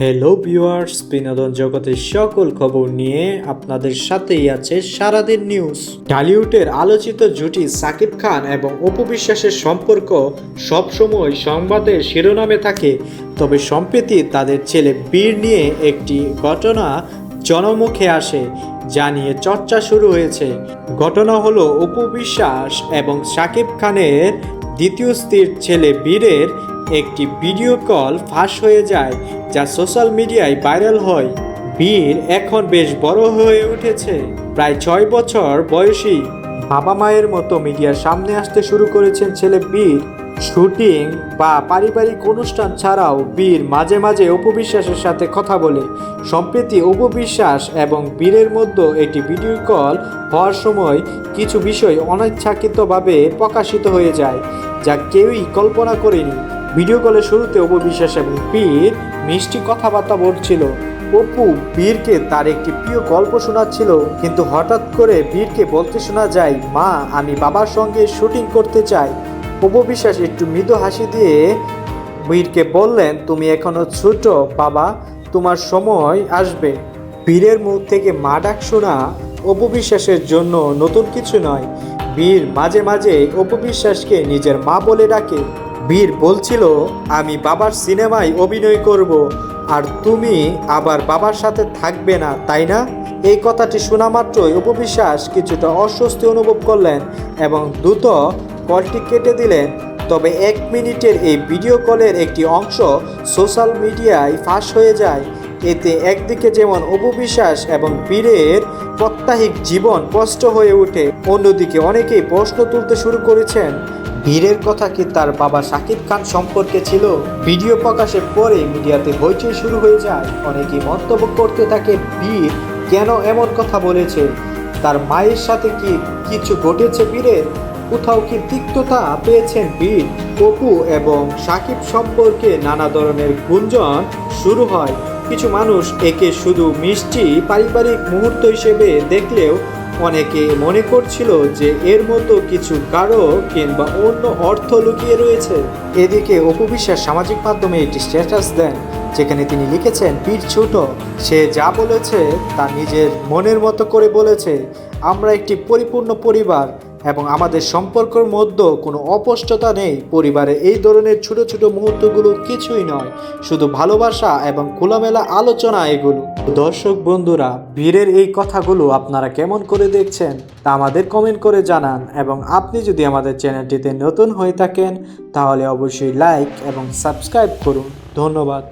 Hello viewers বিনোদন জগতের সকল খবর নিয়ে আপনাদের সাথেই আছে সারাদিন নিউজ টলিউডের আলোচিত জুটি সাকিব খান এবং অপু বিশ্বাসের সম্পর্ক সবসময় সংবাদের শিরোনামে থাকে, তবে সম্প্রতি তাদের ছেলে বীর নিয়ে একটি ঘটনা জনমুখে আসে, যা নিয়ে চর্চা শুরু হয়েছে। ঘটনা হলো অপু বিশ্বাস এবং সাকিব খানের দ্বিতীয় স্ত্রীর ছেলে বীরের একটি ভিডিও কল ফাঁস হয়ে যায় যা সোশ্যাল মিডিয়ায় ভাইরাল হয়। বীর এখন বেশ বড় হয়ে উঠেছে। প্রায় ছয় বছর বয়সী বাবা মায়ের মতো মিডিয়ার সামনে আসতে শুরু করেছেন ছেলে বীর। শুটিং বা পারিবারিক অনুষ্ঠান ছাড়াও বীর মাঝে মাঝে উপবিশ্বাসের সাথে কথা বলে। সম্প্রতি উপবিশ্বাস এবং বীরের মধ্যে একটি ভিডিও কল হওয়ার সময় কিছু বিষয় অনিচ্ছাকৃতভাবে প্রকাশিত হয়ে যায়, যা কেউই কল্পনা করেনি। ভিডিও কলের শুরুতে উপবিশ্বাস এবং বীর মিষ্টি কথাবার্তা বলছিল। অপু বীরকে তার একটি প্রিয় গল্প শোনাচ্ছিল, কিন্তু হঠাৎ করে বীরকে বলতে শোনা যায়, মা, আমি বাবার সঙ্গে শুটিং করতে চাই। অপু বিশ্বাস একটু মৃদু হাসি দিয়ে বীরকে বললেন, তুমি এখনও ছোট, বাবা, তোমার সময় আসবে। বীরের মুখ থেকে মা ডাক শোনা অপবিশ্বাসের জন্য নতুন কিছু নয়। বীর মাঝে মাঝে অপবিশ্বাসকে নিজের মা বলে ডাকে। বীর বলছিল, আমি বাবার সিনেমায় অভিনয় করব, আর তুমি আবার বাবার সাথে থাকবে না, তাই না? এই কথাটি শোনা মাত্রই উপবিশ্বাস কিছুটা অস্বস্তি অনুভব করলেন এবং দ্রুত কলটি কেটে দিলেন। তবে এক মিনিটের এই ভিডিও কলের একটি অংশ সোশ্যাল মিডিয়ায় ফাঁস হয়ে যায়। এতে একদিকে যেমন অপবিশ্বাস এবং বীরের প্রত্যাহিক জীবন কষ্ট হয়ে ওঠে, অন্যদিকে অনেকেই প্রশ্ন তুলতে শুরু করেছেন বীরের কথা কি তার বাবা শাকিব খান সম্পর্কে ছিল? ভিডিও প্রকাশের পরে মিডিয়াতে হইচই শুরু হয়ে যায়। অনেকেই মন্তব্য করতে থাকে বীর কেন এমন কথা বলেছে তার মায়ের সাথে কি কিছু ঘটেছে বীরের কোথাও কি তিক্ততা পেয়েছেন বীর অপু এবং সাকিব সম্পর্কে নানা ধরনের গুঞ্জন শুরু হয়। কিছু মানুষ একে শুধু মিষ্টি পারিবারিক মুহূর্ত হিসেবে দেখলেও অনেকে মনে করছিল যে এর মতো কিছু কারও কিংবা অন্য অর্থ লুকিয়ে রয়েছে। এদিকে অপু বিশ্বাস সামাজিক মাধ্যমে একটি স্ট্যাটাস দেন। যেখানে তিনি লিখেছেন, বীর ছোট, সে যা বলেছে তা নিজের মনের মতো করে বলেছে। আমরা একটি পরিপূর্ণ পরিবার এবং আমাদের সম্পর্কের মধ্যে কোনো অস্পষ্টতা নেই। পরিবারে এই ধরনের ছোট ছোট মুহূর্তগুলো কিছুই নয়। শুধু ভালোবাসা এবং খোলামেলা আলোচনা এগুলো। দর্শক বন্ধুরা, বীরের এই কথাগুলো আপনারা কেমন করে দেখছেন তা আমাদের কমেন্ট করে জানান এবং আপনি যদি আমাদের চ্যানেলটিতে নতুন হয়ে থাকেন, তাহলে অবশ্যই লাইক এবং সাবস্ক্রাইব করুন। ধন্যবাদ।